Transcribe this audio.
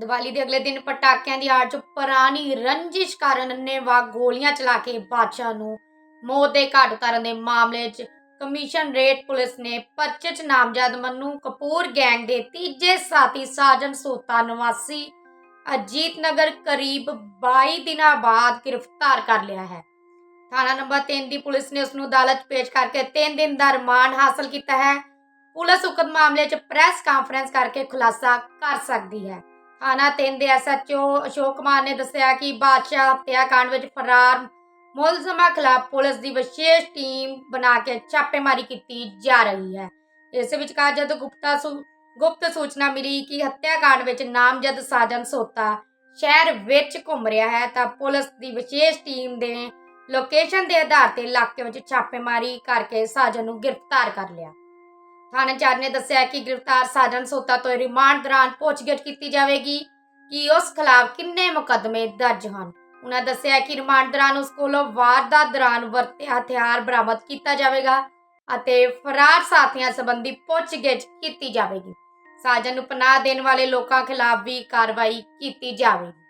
ਦੀਵਾਲੀ ਦੇ ਅਗਲੇ ਦਿਨ ਪਟਾਕਿਆਂ ਦੀ ਆੜ 'ਚ ਪੁਰਾਣੀ ਰੰਜਿਸ਼ ਕਾਰਨ ਅੰਨ੍ਹੇਵਾਹ ਗੋਲੀਆਂ ਚਲਾ ਕੇ ਬਾਦਸ਼ਾਹ ਨੂੰ ਮੌਤ ਦੇ ਘਾਟ ਉਤਾਰਨ ਦੇ ਮਾਮਲੇ 'ਚ ਕਮਿਸ਼ਨ ਰੇਟ ਪੁਲਿਸ ਨੇ ਪਰਚੇ 'ਚ ਨਾਮਜ਼ਦ ਮੰਨੂ ਕਪੂਰ ਗੈਂਗ ਦੇ ਤੀਜੇ ਸਾਥੀ ਸਾਜਨ ਸੋਤਾ ਨਿਵਾਸੀ ਅਜੀਤ ਨਗਰ ਕਰੀਬ 22 ਦਿਨਾਂ ਬਾਅਦ ਗ੍ਰਿਫਤਾਰ ਕਰ ਲਿਆ ਹੈ। ਥਾਣਾ ਨੰਬਰ 3 ਦੀ ਪੁਲਿਸ ਨੇ ਉਸ ਨੂੰ ਅਦਾਲਤ ਪੇਸ਼ ਕਰਕੇ 3 ਦਿਨ ਦਾ ਰਿਮਾਂਡ ਹਾਸਲ ਕੀਤਾ ਹੈ। ਪੁਲਿਸ ਉਕਤ ਮਾਮਲੇ 'ਚ ਪ੍ਰੈਸ ਕਾਨਫਰੰਸ ਕਰਕੇ ਖੁਲਾਸਾ ਕਰ ਸਕਦੀ ਹੈ। ਥਾਣਾ 3 ਦੇ ਐਸਐਚਓ ਅਸ਼ੋਕ ਕੁਮਾਰ ਨੇ ਦੱਸਿਆ ਕਿ ਬਾਦਸ਼ਾਹ ਹੱਤਿਆਕਾਂਡ ਵਿੱਚ ਫਰਾਰ ਮੁਲਜ਼ਮਾਂ ਖਿਲਾਫ ਪੁਲਿਸ ਦੀ ਵਿਸ਼ੇਸ਼ ਟੀਮ ਬਣਾ ਕੇ ਛਾਪੇਮਾਰੀ ਕੀਤੀ ਜਾ ਰਹੀ ਹੈ। ਇਸ ਵਿਚਕਾਰ ਜਦ ਗੁਪਤਾ ਗੁਪਤ ਸੂਚਨਾ ਮਿਲੀ ਕਿ ਹੱਤਿਆਕਾਂਡ ਵਿੱਚ ਨਾਮਜ਼ਦ ਸਾਜਨ ਸੋਤਾ ਸ਼ਹਿਰ ਵਿੱਚ ਘੁੰਮ ਰਿਹਾ ਹੈ, ਤਾਂ ਪੁਲਿਸ ਦੀ ਵਿਸ਼ੇਸ਼ ਟੀਮ ਦੇ ਲੋਕੇਸ਼ਨ ਦੇ ਆਧਾਰ ਤੇ ਇਲਾਕੇ ਵਿੱਚ ਛਾਪੇਮਾਰੀ ਕਰਕੇ ਸਾਜਨ ਨੂੰ ਗ੍ਰਿਫਤਾਰ ਕਰ ਲਿਆ। ਥਾਣੇਦਾਰ ਨੇ ਦੱਸਿਆ ਕਿ ਗ੍ਰਿਫਤਾਰ ਸਾਜਨ ਸੋਤਾ ਤੋਂ ਰਿਮਾਂਡ ਦੌਰਾਨ ਪੁੱਛਗਿੱਛ ਕੀਤੀ ਜਾਵੇਗੀ ਕਿ ਉਸ ਖਿਲਾਫ ਕਿੰਨੇ ਮੁਕੱਦਮੇ ਦਰਜ ਹਨ। ਉਹਨਾਂ ਦੱਸਿਆ ਕਿ ਰਿਮਾਂਡ ਦੌਰਾਨ ਉਸ ਕੋਲੋਂ ਵਾਰਦਾਤ ਦੌਰਾਨ ਵਰਤੇ ਹਥਿਆਰ ਬਰਾਮਦ ਕੀਤਾ ਜਾਵੇਗਾ ਅਤੇ ਫਰਾਰ ਸਾਥੀਆਂ ਸੰਬੰਧੀ ਪੁੱਛਗਿੱਛ ਕੀਤੀ ਜਾਵੇਗੀ। ਸਾਜਨ ਨੂੰ ਪਨਾਹ ਦੇਣ ਵਾਲੇ ਲੋਕਾਂ ਖਿਲਾਫ ਵੀ ਕਾਰਵਾਈ ਕੀਤੀ ਜਾਵੇਗੀ।